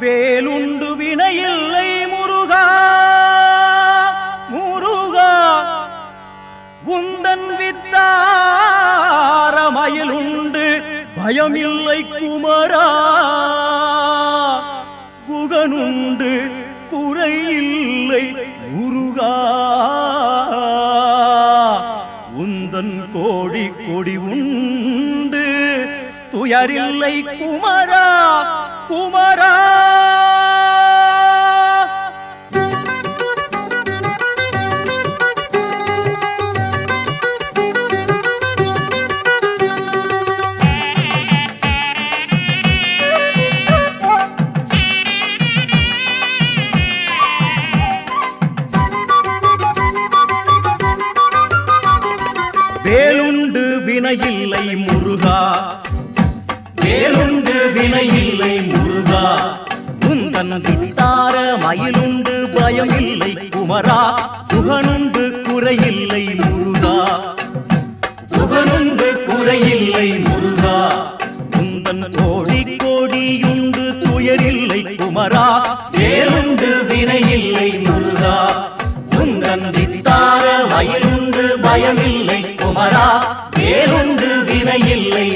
வேலுண்டு வினையில்லை முருகா முருகா உந்தன் வித்தாரமயிலுண்டு பயமில்லை குமரா குகனுண்டு குறையில்லை முருகா. உந்தன் கோடி கொடி உண்டு துயரில்லை குமரா குமரா. வேலுண்டு வினையில்லை முருகா. வேலுண்டு வினையில்லை உண்டு பயம் இல்லை குமரா புகனுண்டு குறையில்லை முருகா. புகனுண்டு குறையில்லை முருகா. உந்தன் கோடி கோடியுண்டு துயரில்லை குமரா. வேறுண்டு வினையில்லை முருகா. உந்தன் வித்தார வயலுண்டு பயமில்லை குமரா. வேறுண்டு வினையில்லை